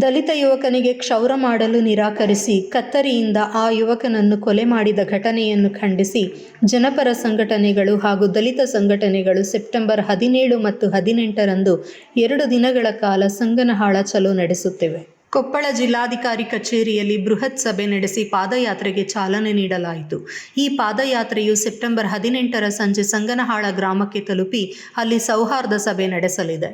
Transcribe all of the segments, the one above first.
ದಲಿತ ಯುವಕನಿಗೆ ಕ್ಷೌರ ಮಾಡಲು ನಿರಾಕರಿಸಿ, ಕತ್ತರಿಯಿಂದ ಆ ಯುವಕನನ್ನು ಕೊಲೆ ಮಾಡಿದ ಘಟನೆಯನ್ನು ಖಂಡಿಸಿ, ಜನಪರ ಸಂಘಟನೆಗಳು ಹಾಗೂ ದಲಿತ ಸಂಘಟನೆಗಳು ಸೆಪ್ಟೆಂಬರ್ ಹದಿನೇಳು ಮತ್ತು ಹದಿನೆಂಟರಂದು ಎರಡು ದಿನಗಳ ಕಾಲ ಸಂಗನಹಾಳ ಚಲೋ ನಡೆಸುತ್ತಿವೆ. ಕೊಪ್ಪಳ ಜಿಲ್ಲಾಧಿಕಾರಿ ಕಚೇರಿಯಲ್ಲಿ ಬೃಹತ್ ಸಭೆ ನಡೆಸಿ ಪಾದಯಾತ್ರೆಗೆ ಚಾಲನೆ ನೀಡಲಾಯಿತು. ಈ ಪಾದಯಾತ್ರೆಯು ಸೆಪ್ಟೆಂಬರ್ ಹದಿನೆಂಟರ ಸಂಜೆ ಸಂಗನಹಾಳ ಗ್ರಾಮಕ್ಕೆ ತಲುಪಿ ಅಲ್ಲಿ ಸೌಹಾರ್ದ ಸಭೆ ನಡೆಸಲಿದೆ.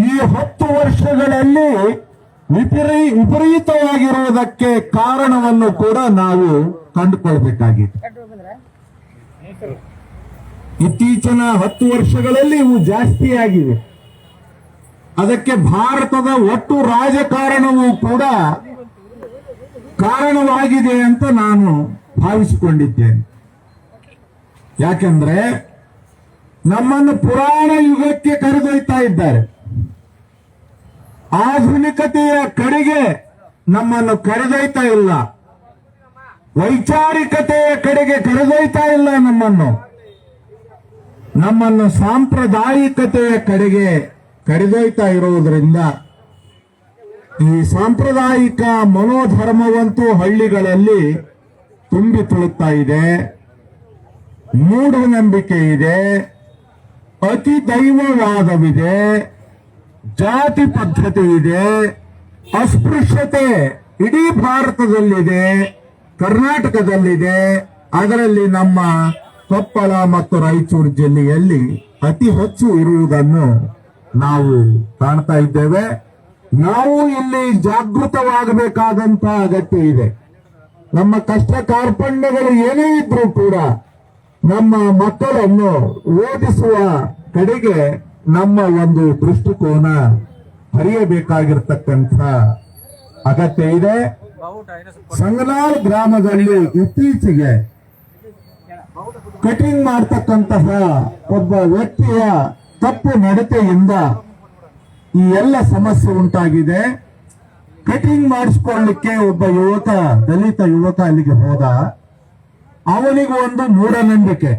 ಈ ಹತ್ತು ವರ್ಷಗಳಲ್ಲಿ ವಿಪರೀ, ವಿಪರೀತವಾಗಿರುವುದಕ್ಕೆ ಕಾರಣವನ್ನು ಕೂಡ ನಾವು ಕಂಡುಕೊಳ್ಬೇಕಾಗಿದೆ ಇತ್ತೀಚಿನ ಹತ್ತು ವರ್ಷಗಳಲ್ಲಿ ಇವು ಜಾಸ್ತಿ ಆಗಿವೆ. ಅದಕ್ಕೆ ಭಾರತದ ಒಟ್ಟು ರಾಜಕಾರಣವೂ ಕೂಡ ಕಾರಣವಾಗಿದೆ ಅಂತ ನಾನು ಭಾವಿಸಿಕೊಂಡಿದ್ದೇನೆ. ಯಾಕೆಂದ್ರೆ ನಮ್ಮನ್ನು ಪುರಾಣ ಯುಗಕ್ಕೆ ಕರೆದೊಯ್ತಾ ಇದ್ದಾರೆ. ಆಧುನಿಕತೆಯ ಕಡೆಗೆ ನಮ್ಮನ್ನು ಕರೆದೊಯ್ತಾ ಇಲ್ಲ. ವೈಚಾರಿಕತೆಯ ಕಡೆಗೆ ಕರೆದೊಯ್ತಾ ಇಲ್ಲ ನಮ್ಮನ್ನು. ನಮ್ಮನ್ನು ಸಾಂಪ್ರದಾಯಿಕತೆಯ ಕಡೆಗೆ ಕರೆದೊಯ್ತಾ ಇರುವುದರಿಂದ ಈ ಸಾಂಪ್ರದಾಯಿಕ ಮನೋಧರ್ಮವಂತೂ ಹಳ್ಳಿಗಳಲ್ಲಿ ತುಂಬಿ ತುಳುತ್ತಾ ಇದೆ. ಮೂಢನಂಬಿಕೆ ಇದೆ. ಅತಿ ದೈವವಾದವಿದೆ ಜಾತಿ ಪದ್ಧತಿ ಇದೆ, ಅಸ್ಪೃಶ್ಯತೆ ಇಡೀ ಭಾರತದಲ್ಲಿದೆ, ಕರ್ನಾಟಕದಲ್ಲಿದೆ. ಅದರಲ್ಲಿ ನಮ್ಮ ಕೊಪ್ಪಳ ಮತ್ತು ರಾಯಚೂರು ಜಿಲ್ಲೆಯಲ್ಲಿ ಅತಿ ಹೆಚ್ಚು ಇರುವುದನ್ನು ನಾವು ಕಾಣ್ತಾ ಇದ್ದೇವೆ. ನಾವು ಇಲ್ಲಿ ಜಾಗೃತವಾಗಬೇಕಾದಂತ ಅಗತ್ಯ ಇದೆ. ನಮ್ಮ ಕಷ್ಟ ಕಾರ್ಪಣ್ಯಗಳು ಏನೇ ಇದ್ರೂ ಕೂಡ ನಮ್ಮ ಮಕ್ಕಳನ್ನು ಓದಿಸುವ ಕಡೆಗೆ ನಮ್ಮ ಒಂದು ದೃಷ್ಟಿಕೋನ ಹರಿಯಬೇಕಾಗಿರ್ತಕ್ಕಂಥ ಅಗತ್ಯ ಇದೆ. ಸಂಗನಾಳ್ ಗ್ರಾಮದಲ್ಲಿ ಇತ್ತೀಚೆಗೆ ಕಟಿಂಗ್ ಮಾಡ್ತಕ್ಕಂತಹ ಒಬ್ಬ ವ್ಯಕ್ತಿಯ ತಪ್ಪು ನಡತೆಯಿಂದ ಈ ಎಲ್ಲ ಸಮಸ್ಯೆ ಉಂಟಾಗಿದೆ. ಕಟಿಂಗ್ ಮಾಡಿಸ್ಕೊಳ್ಳಿಕ್ಕೆ ಒಬ್ಬ ಯುವಕ, ದಲಿತ ಯುವಕ ಅಲ್ಲಿಗೆ ಹೋದ. ಅವನಿಗೆ ಒಂದು ಮೂಢನಂಬಿಕೆ.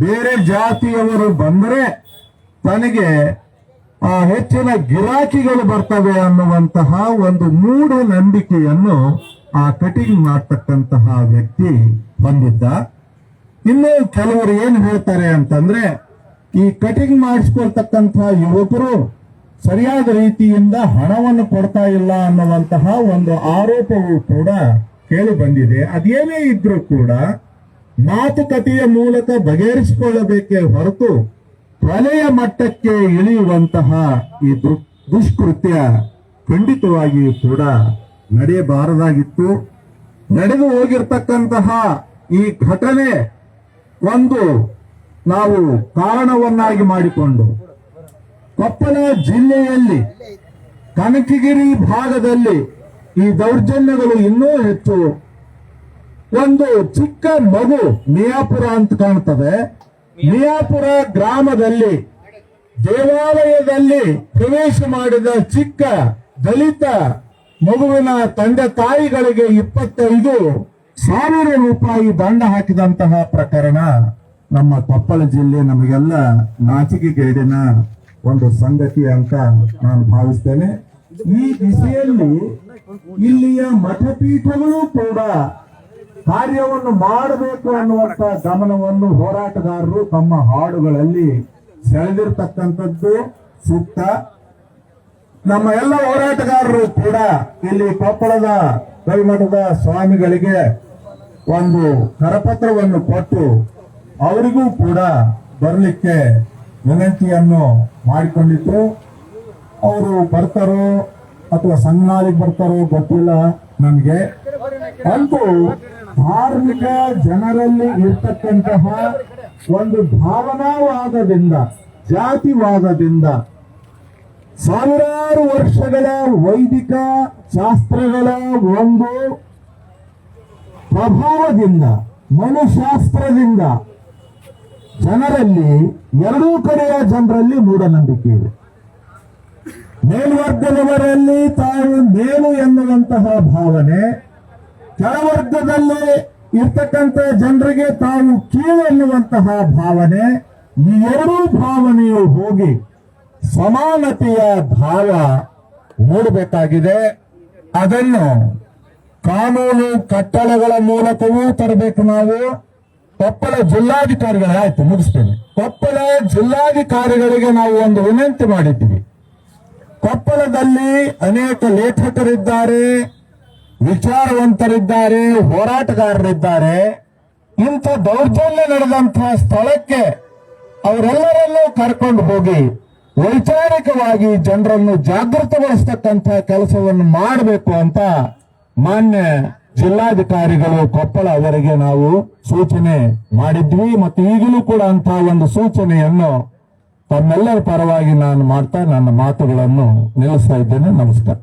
ಬೇರೆ ಜಾತಿಯವರು ಬಂದರೆ ತನಗೆ ಆ, ಹೆಚ್ಚಿನ ಗಿರಾಕಿಗಳು ಬರ್ತವೆ ಅನ್ನುವಂತಹ ಒಂದು ಮೂಢ ನಂಬಿಕೆಯನ್ನು ಆ ಕಟಿಂಗ್ ಮಾಡ್ತಕ್ಕಂತಹ ವ್ಯಕ್ತಿ ಬಂದಿದ್ದ. ಇನ್ನು ಕೆಲವರು ಏನು ಹೇಳ್ತಾರೆ ಅಂತಂದ್ರೆ ಈ ಕಟಿಂಗ್ ಮಾಡಿಸ್ಕೊಳ್ತಕ್ಕಂತಹ ಯುವಕರು ಸರಿಯಾದ ರೀತಿಯಿಂದ ಹಣವನ್ನು ಕೊಡ್ತಾ ಇಲ್ಲ ಅನ್ನುವಂತಹ ಒಂದು ಆರೋಪವೂ ಕೂಡ ಕೇಳಿ ಬಂದಿದೆ. ಅದೇನೇ ಇದ್ರೂ ಕೂಡ ಮಾತುಕತೆಯ ಮೂಲಕ ಬಗೆಹರಿಸಿಕೊಳ್ಳಬೇಕೇ ಹೊರತು ಕೊಲೆಯ ಮಟ್ಟಕ್ಕೆ ಇಳಿಯುವಂತಹ ಈ ದುಷ್ಕೃತ್ಯ ಖಂಡಿತವಾಗಿಯೂ ಕೂಡ ನಡೆಯಬಾರದಾಗಿತ್ತು. ನಡೆದು ಹೋಗಿರ್ತಕ್ಕಂತಹ ಈ ಘಟನೆ ಒಂದು ನಾವು ಕಾರಣವನ್ನಾಗಿ ಮಾಡಿಕೊಂಡು ಕೊಪ್ಪಳ ಜಿಲ್ಲೆಯಲ್ಲಿ ಕನಕಗಿರಿ ಭಾಗದಲ್ಲಿ ಈ ದೌರ್ಜನ್ಯಗಳು ಇನ್ನೂ ಹೆಚ್ಚು ಒಂದು ಚಿಕ್ಕ ಮಗು ಮಿಯಾಪುರ ಅಂತ ಕಾಣ್ತದೆ. ಮಿಯಾಪುರ ಗ್ರಾಮದಲ್ಲಿ, ದೇವಾಲಯದಲ್ಲಿ ಪ್ರವೇಶ ಮಾಡಿದ ಚಿಕ್ಕ ದಲಿತ ಮಗುವಿನ ತಂದೆ ತಾಯಿಗಳಿಗೆ ಇಪ್ಪತ್ತೈದು ಸಾವಿರ ರೂಪಾಯಿ ದಂಡ ಹಾಕಿದಂತಹ ಪ್ರಕರಣ ನಮ್ಮ ಕೊಪ್ಪಳ ಜಿಲ್ಲೆ ನಮಗೆಲ್ಲ ನಾಚಿಕೆಗೇಡಿನ ಒಂದು ಸಂಗತಿ ಅಂತ ನಾನು ಭಾವಿಸ್ತೇನೆ. ಈ ದಿಸೆಯಲ್ಲಿ ಇಲ್ಲಿಯ ಮಠಪೀಠಗಳು ಕೂಡ ಕಾರ್ಯವನ್ನು ಮಾಡಬೇಕು ಅನ್ನುವಂತ ಗಮನವನ್ನು ಹೋರಾಟಗಾರರು ತಮ್ಮ ಹಾಡುಗಳಲ್ಲಿ ಸೆಳೆದಿರ್ತಕ್ಕಂಥದ್ದು ಸೂಕ್ತ ನಮ್ಮ ಎಲ್ಲ ಹೋರಾಟಗಾರರು ಕೂಡ ಇಲ್ಲಿ ಕೊಪ್ಪಳದ ಕೈಮಠದ ಸ್ವಾಮಿಗಳಿಗೆ ಒಂದು ಕರಪತ್ರವನ್ನು ಕೊಟ್ಟು ಅವರಿಗೂ ಕೂಡ ಬರಲಿಕ್ಕೆ ವಿನಂತಿಯನ್ನು ಮಾಡಿಕೊಂಡಿತ್ತು ಅವರು ಬರ್ತಾರೋ ಅಥವಾ ಸಂಘನಾಳಿಗೆ ಬರ್ತಾರೋ ಗೊತ್ತಿಲ್ಲ ನನಗೆ ಅಂತೂ ಧಾರ್ಮಿಕ ಜನರಲ್ಲಿ ಇರ್ತಕ್ಕಂತಹ ಒಂದು ಭಾವನಾವಾದದಿಂದ, ಜಾತಿವಾದದಿಂದ ಸಾವಿರಾರು ವರ್ಷಗಳ ವೈದಿಕ ಶಾಸ್ತ್ರಗಳ ಒಂದು ಪ್ರಭಾವದಿಂದ, ಮನುಶಾಸ್ತ್ರದಿಂದ ಜನರಲ್ಲಿ, ಎರಡೂ ಕಡೆಯ ಜನರಲ್ಲಿ ಮೂಢನಂಬಿಕೆ ಇದೆ. ಮೇಲ್ವರ್ಗದವರಲ್ಲಿ ತಾವು ಮೇಲು ಎನ್ನುವಂತಹ ಭಾವನೆ ಕೆಳವರ್ಗದಲ್ಲಿ ಇರ್ತಕ್ಕಂಥ ಜನರಿಗೆ ತಾವು ಕೀಳು ಎನ್ನುವಂತಹ ಭಾವನೆ, ಈ ಎರಡೂ ಭಾವನೆಯು ಹೋಗಿ ಸಮಾನತೆಯ ಭಾವ ಮೂಡಬೇಕಾಗಿದೆ. ಅದನ್ನು ಕಾನೂನು ಕಟ್ಟಳೆಗಳ ಮೂಲಕವೂ ತರಬೇಕು ನಾವು. ಕೊಪ್ಪಳ ಜಿಲ್ಲಾಧಿಕಾರಿಗಳ, ಆಯ್ತು, ಮುಗಿಸ್ತೇನೆ. ಕೊಪ್ಪಳ ಜಿಲ್ಲಾಧಿಕಾರಿಗಳಿಗೆ ನಾವು ಒಂದು ವಿನಂತಿ ಮಾಡಿದ್ದೀವಿ. ಕೊಪ್ಪಳದಲ್ಲಿ ಅನೇಕ ಲೇಖಕರಿದ್ದಾರೆ. ವಿಚಾರವಂತರಿದ್ದಾರೆ, ಹೋರಾಟಗಾರರಿದ್ದಾರೆ. ಇಂಥ ದೌರ್ಜನ್ಯ ನಡೆದಂತಹ ಸ್ಥಳಕ್ಕೆ ಅವರೆಲ್ಲರಲ್ಲೂ ಕರ್ಕೊಂಡು ಹೋಗಿ ವೈಚಾರಿಕವಾಗಿ ಜನರನ್ನು ಜಾಗೃತಗೊಳಿಸ್ತಕ್ಕಂಥ ಕೆಲಸವನ್ನು ಮಾಡಬೇಕು ಅಂತ ಮಾನ್ಯ ಜಿಲ್ಲಾಧಿಕಾರಿಗಳು ಕೊಪ್ಪಳ ಅವರಿಗೆ ನಾವು ಸೂಚನೆ ಮಾಡಿದ್ವಿ ಮತ್ತು ಈಗಲೂ ಕೂಡ ಅಂತಹ ಒಂದು ಸೂಚನೆಯನ್ನು ತಮ್ಮೆಲ್ಲರ ಪರವಾಗಿ ನಾನು ಮಾಡ್ತಾ ನನ್ನ ಮಾತುಗಳನ್ನು ನಿಲ್ಲಿಸ್ತಾ ಇದ್ದೇನೆ. ನಮಸ್ಕಾರ.